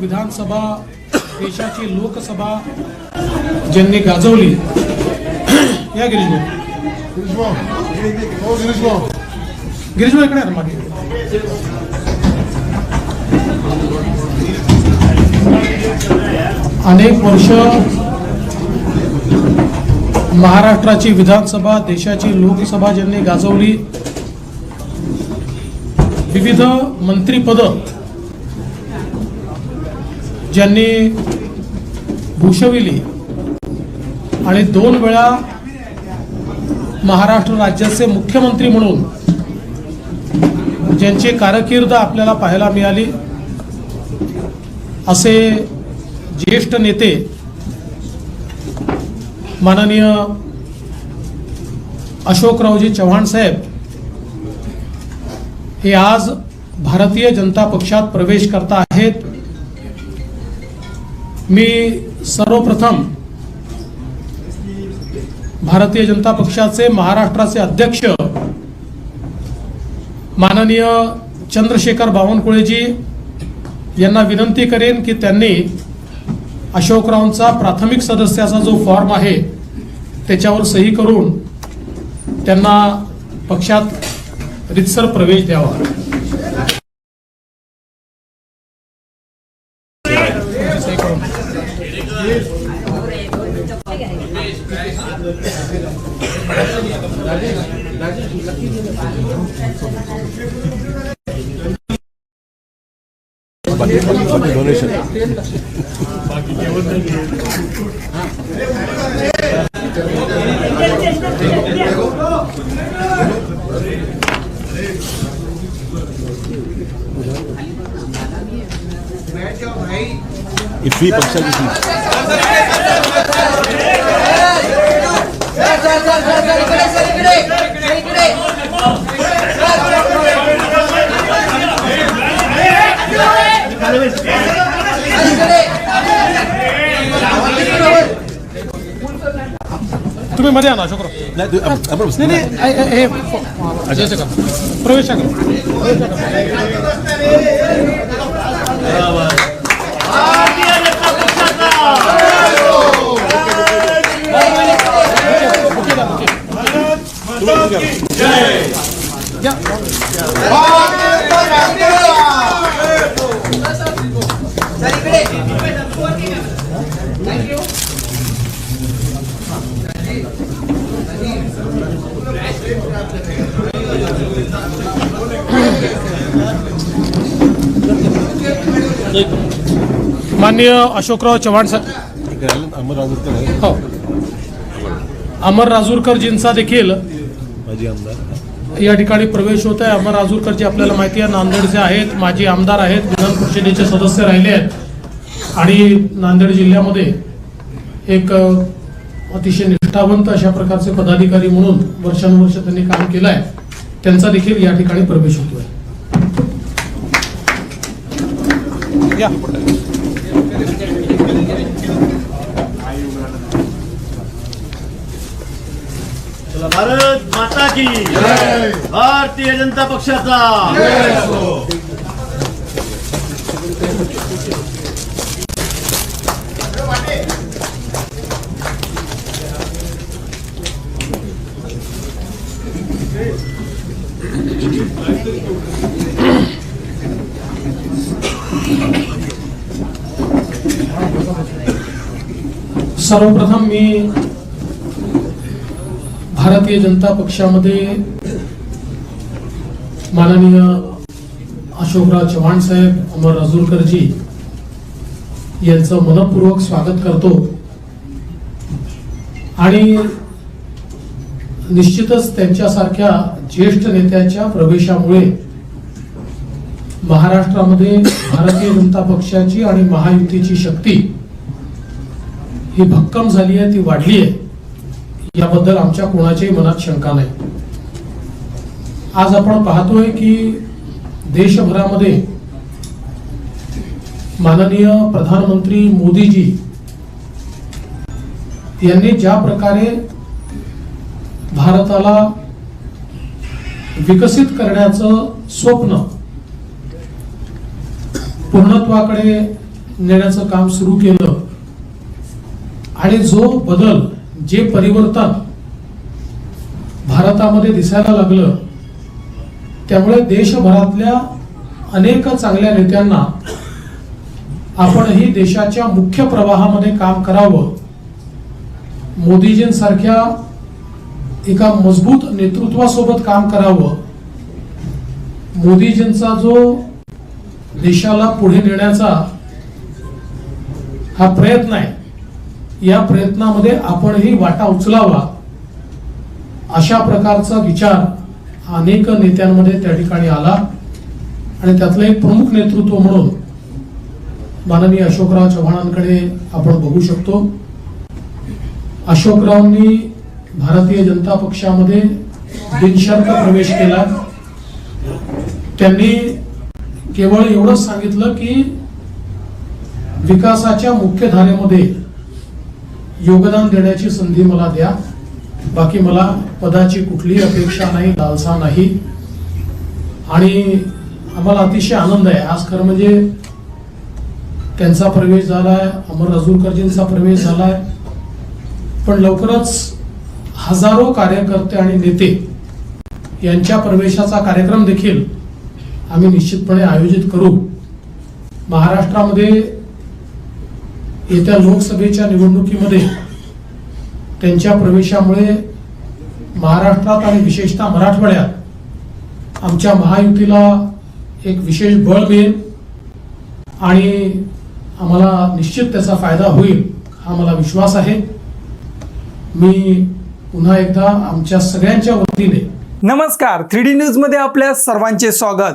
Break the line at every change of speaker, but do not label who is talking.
विधानसभा देशाची लोकसभा ज्यांनी गाजवली या गिरीश गिरीश इकडे मागे. अनेक वर्ष महाराष्ट्राची विधानसभा देशाची लोकसभा ज्यांनी गाजवली विविध मंत्रीपद ज्यांनी भूषविली आणि दोन वेळा महाराष्ट्र राज्याचे मुख्यमंत्री म्हणून ज्यांची कारकीर्द आपल्याला पाहायला मिळाली असे ज्येष्ठ नेते माननीय अशोकरावजी चव्हाण साहेब हे आज भारतीय जनता पक्षात प्रवेश करता आहेत. मी सर्वप्रथम भारतीय जनता पक्षाचे महाराष्ट्राचे अध्यक्ष माननीय चंद्रशेखर बावनकुळेजी यांना विनंती करेन की त्यांनी अशोकरावांचा प्राथमिक सदस्याचा जो फॉर्म आहे त्याच्यावर सही करून त्यांना पक्षात रितसर प्रवेश द्यावा.
डोनेशन ही फी पक्षाची
तुम्ही मध्ये आणा अशोकराव
नाही.
नाही हे-. प्रवेश करा बुके द्या, बुके. या. माननीय अशोकराव चव्हाण साहेब
अमर राजूरकर
हो. अमर राजूरकरजींचा देखील
माजी आमदार.
या ठिकाणी प्रवेश होत आहे अमर राजूरकरजी आपल्याला माहिती आहे नांदेडचे आहेत माजी आमदार आहेत विधान परिषदेचे सदस्य राहिले आहेत. आणि नांदेड जिल्ह्यामध्ये एक अतिशय निष्ठावंत अशा प्रकारचे पदाधिकारी म्हणून वर्षानुवर्ष त्यांनी काम केलं आहे त्यांचा देखील या ठिकाणी प्रवेश होतोय.
भारत माता की भारतीय जनता पक्षाचा.
सर्वप्रथम मी भारतीय जनता पक्षामध्ये माननीय अशोकराव चव्हाण साहेब अमर राजूरकरजी यांचं मनपूर्वक स्वागत करतो. आणि निश्चितच त्यांच्यासारख्या ज्येष्ठ नेत्याच्या प्रवेशामुळे महाराष्ट्रामध्ये भारतीय जनता पक्षाची आणि महायुतीची शक्ती ही भक्कम झाली आहे ती वाढली आहे. याबद्दल आमच्या कोणाच्याही मनात शंका नाही. आज आपण पाहतोय की देशभरामध्ये माननीय प्रधानमंत्री मोदीजी यांनी ज्या प्रकारे भारताला विकसित करण्याचं स्वप्न पूर्णत्वाकडे नेण्याचं काम सुरू केलं. आणि जो बदल जे परिवर्तन भारतामध्ये दिसायला लागलं त्यामुळे देशभरातल्या अनेक चांगल्या नेत्यांना आपणही देशाच्या मुख्य प्रवाहामध्ये काम करावं. मोदीजींसारख्या एका मजबूत नेतृत्वासोबत काम करावं. मोदीजींचा जो देशाला पुढे नेण्याचा हा प्रयत्न आहे. या प्रयत्नामध्ये आपणही वाटा उचलावा अशा प्रकारचा विचार अनेक नेत्यांमध्ये त्या ठिकाणी आला. आणि त्यातलं एक प्रमुख नेतृत्व म्हणून माननीय अशोकराव चव्हाणांकडे आपण बघू शकतो. अशोकरावांनी भारतीय जनता पक्षामध्ये बिनशर्त प्रवेश केला. त्यांनी केवळ एवढंच सांगितलं की विकासाच्या मुख्य धारेमध्ये योगदान देण्याची संधी मला द्या. बाकी मला पदाची कुठलीही अपेक्षा नाही लालसा नाही. आणि आम्हाला अतिशय आनंद आहे. आज खरं म्हणजे त्यांचा प्रवेश झालाय अमर राजूरकरजींचा प्रवेश झालाय. पण लवकरच हजारो कार्यकर्ते आणि नेते यांच्या प्रवेशाचा कार्यक्रम देखील आम्ही निश्चितपणे आयोजित करू. महाराष्ट्रामध्ये येत्या लोकसभेच्या निवडणुकीमध्ये त्यांच्या प्रवेशामुळे महाराष्ट्रात आणि विशेषतः मराठवाड्यात आमच्या महायुतीला एक विशेष बळ मिळेल आणि आम्हाला निश्चित त्याचा फायदा होईल हा मला विश्वास आहे. मी पुन्हा एकदा आमच्या सगळ्यांच्या वतीने
नमस्कार थ्री डी न्यूजमध्ये आपल्या सर्वांचे स्वागत.